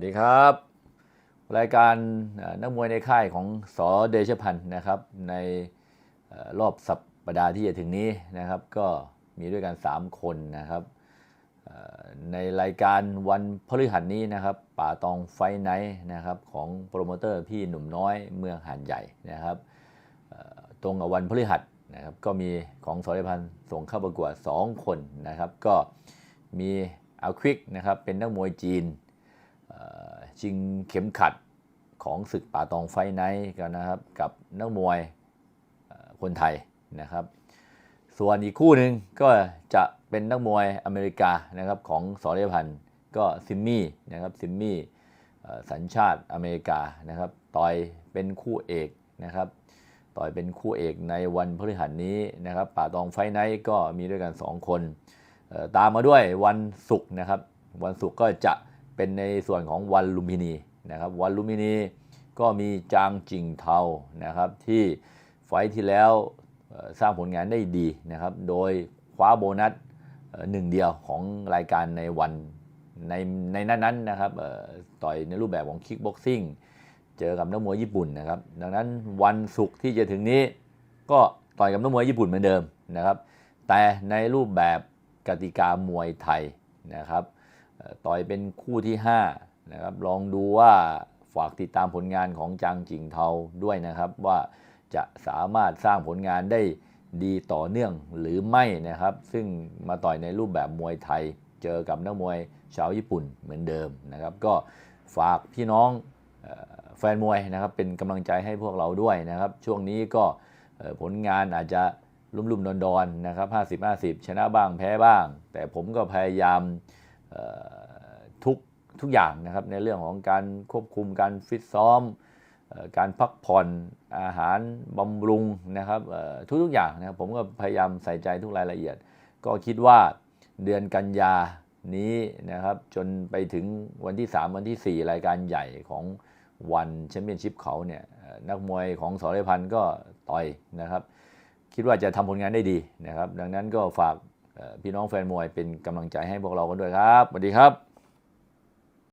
สดีครับ รายการนักมวยในค่ายของสอเดชพันธ์นะครับ ในรอบสัปดาห์ที่จะถึงนี้นะครับ ก็มีด้วยกัน 3 คนนะครับในรายการวันพฤหัสนี้นะครับ ป่าตองไฟไนท์นะครับของโปรโมเตอร์พี่หนุ่มน้อยเมืองหาดใหญ่นะครับตรงกับวันพฤหัสนะครับก็มีของสอเดชพันธ์ส่งเข้าประกวด 2 คนนะครับ ก็มีอาควิกนะครับเป็นนักมวยจีน ชิงเข็มขัดของศึกป่าตองไฟไนท์กันนะครับ กับนักมวยคนไทยนะครับ ส่วนอีกคู่หนึ่งก็จะเป็นนักมวยอเมริกานะครับของสอเรพันธ์ก็ซิมมี่นะครับซิมมี่สัญชาติอเมริกานะครับต่อยเป็นคู่เอกนะครับต่อยเป็นคู่เอกในวันพฤหัสนี้นะครับป่าตองไฟไนท์ก็มีด้วยกัน 2 คน ตามมาด้วยวันศุกร์นะครับ วันศุกร์ก็จะ เป็นในส่วนของวันลุมพินีนะครับวันลุมพินีก็มีจางจิงเทานะครับที่ไฟที่แล้วสร้างผลงานได้ดีนะครับ โดยคว้าโบนัสหนึ่งเดียวของรายการในวันในในนั้นๆนะครับต่อยในรูปแบบของคิกบ็อกซิ่งเจอกับนักมวยญี่ปุ่นนะครับ ดังนั้นวันศุกร์ที่จะถึงนี้ ก็ต่อยกับนักมวยญี่ปุ่นเหมือนเดิมนะครับ แต่ในรูปแบบกติกามวยไทยนะครับ ต่อยเป็นคู่ที่5นะครับลองดูว่าฝากติดตามผลงานของจางจิงเทาด้วยนะครับว่าจะสามารถสร้างผลงานได้ดีต่อเนื่องหรือไม่นะครับ ซึ่งมาต่อยในรูปแบบมวยไทย เจอกับนักมวยชาวญี่ปุ่นเหมือนเดิมนะครับ ก็ฝากพี่น้องแฟนมวยนะครับเป็นกำลังใจให้พวกเราด้วยนะครับ ช่วงนี้ก็ผลงานอาจจะลุ่มๆดอนๆนะครับ 50-50 ชนะบ้างแพ้บ้าง แต่ผมก็พยายาม ทุกทุกอย่างนะครับในเรื่องของการควบคุมการฟิตซ้อมออการพักผ่อนอาหารบำรุงนะครับเอ่อทุกๆอย่างนะครับผมก็พยายามใส่ใจทุกรายละเอียด ก็คิดว่าเดือนกันยานี้นะครับจนไปถึงวันที่ 3 วันที่ 4 รายการใหญ่ของวันแชมเปี้ยนชิพเขาเนี่ยนักมวยของสอรพันธ์ก็ต่อยนะครับ คิดว่าจะทำผลงานได้ดีนะครับ ดังนั้นก็ฝาก พี่น้องแฟนมวยเป็นกำลังใจให้พวกเรากันด้วยครับสวัสดีครับ